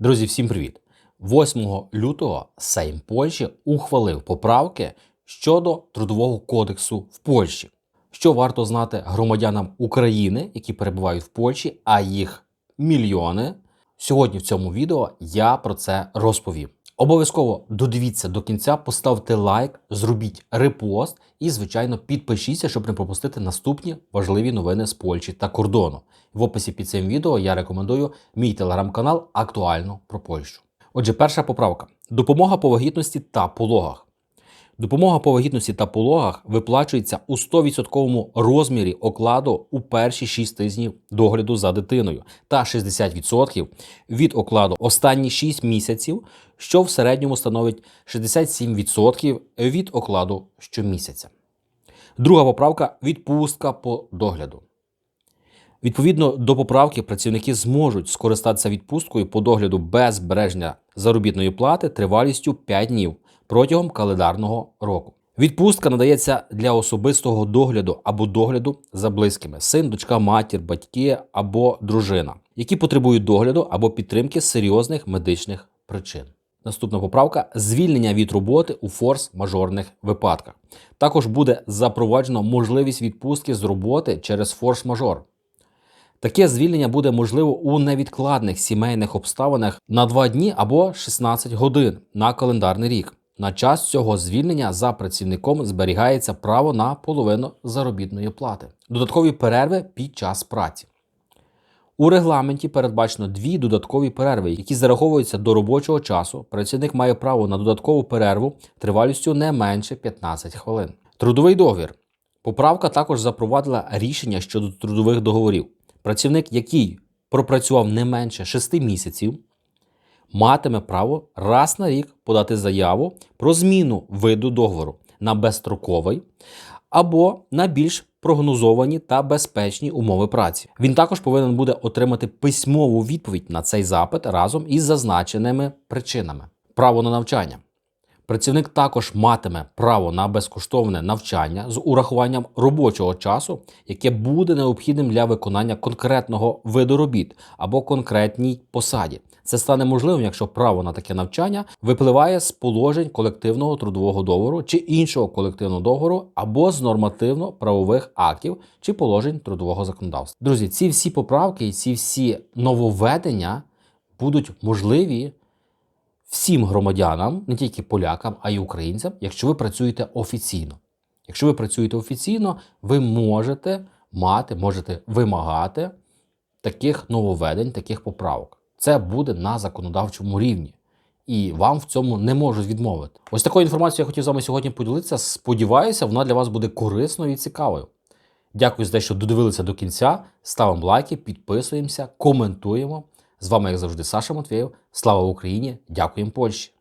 Друзі, всім привіт! 8 лютого Сейм Польщі ухвалив поправки щодо трудового кодексу в Польщі. Що варто знати громадянам України, які перебувають в Польщі, а їх мільйони. Сьогодні в цьому відео я про це розповім. Обов'язково додивіться до кінця, поставте лайк, зробіть репост і, звичайно, підпишіться, щоб не пропустити наступні важливі новини з Польщі та кордону. В описі під цим відео я рекомендую мій телеграм-канал актуально про Польщу. Отже, перша поправка: допомога по вагітності та пологах. Допомога по вагітності та пологах виплачується у 100% розмірі окладу у перші 6 тижнів догляду за дитиною та 60% від окладу останні 6 місяців, що в середньому становить 67% від окладу щомісяця. Друга поправка відпустка по догляду. Відповідно до поправки, працівники зможуть скористатися відпусткою по догляду без збереження заробітної плати тривалістю 5 днів протягом календарного року. Відпустка надається для особистого догляду або догляду за близькими син, дочка, матір, батьки або дружина, які потребують догляду або підтримки серйозних медичних причин. Наступна поправка звільнення від роботи у форс-мажорних випадках. Також буде запроваджено можливість відпустки з роботи через форс-мажор. Таке звільнення буде можливо у невідкладних сімейних обставинах на 2 дні або 16 годин на календарний рік. На час цього звільнення за працівником зберігається право на половину заробітної плати, додаткові перерви під час праці. У регламенті передбачено дві додаткові перерви, які зараховуються до робочого часу. Працівник має право на додаткову перерву тривалістю не менше 15 хвилин. Трудовий договір. Поправка також запровадила рішення щодо трудових договорів. Працівник, який пропрацював не менше 6 місяців, матиме право раз на рік подати заяву про зміну виду договору на безстроковий або на більш прогнозовані та безпечні умови праці. Він також повинен буде отримати письмову відповідь на цей запит разом із зазначеними причинами. Право на навчання. Працівник також матиме право на безкоштовне навчання з урахуванням робочого часу, яке буде необхідним для виконання конкретного виду робіт або конкретній посаді. Це стане можливим, якщо право на таке навчання випливає з положень колективного трудового договору чи іншого колективного договору, або з нормативно-правових актів чи положень трудового законодавства. Друзі, ці всі поправки і ці всі нововведення будуть можливі всім громадянам, не тільки полякам, а й українцям, якщо ви працюєте офіційно. Якщо ви працюєте офіційно, ви можете мати, можете вимагати таких нововведень, таких поправок. Це буде на законодавчому рівні. І вам в цьому не можуть відмовити. Ось такою інформацією я хотів з вами сьогодні поділитися. Сподіваюся, вона для вас буде корисною і цікавою. Дякую за те, що додивилися до кінця. Ставимо лайки, підписуємося, коментуємо. З вами, як завжди, Саша Матвєєв. Слава Україні! Дякуємо Польщі!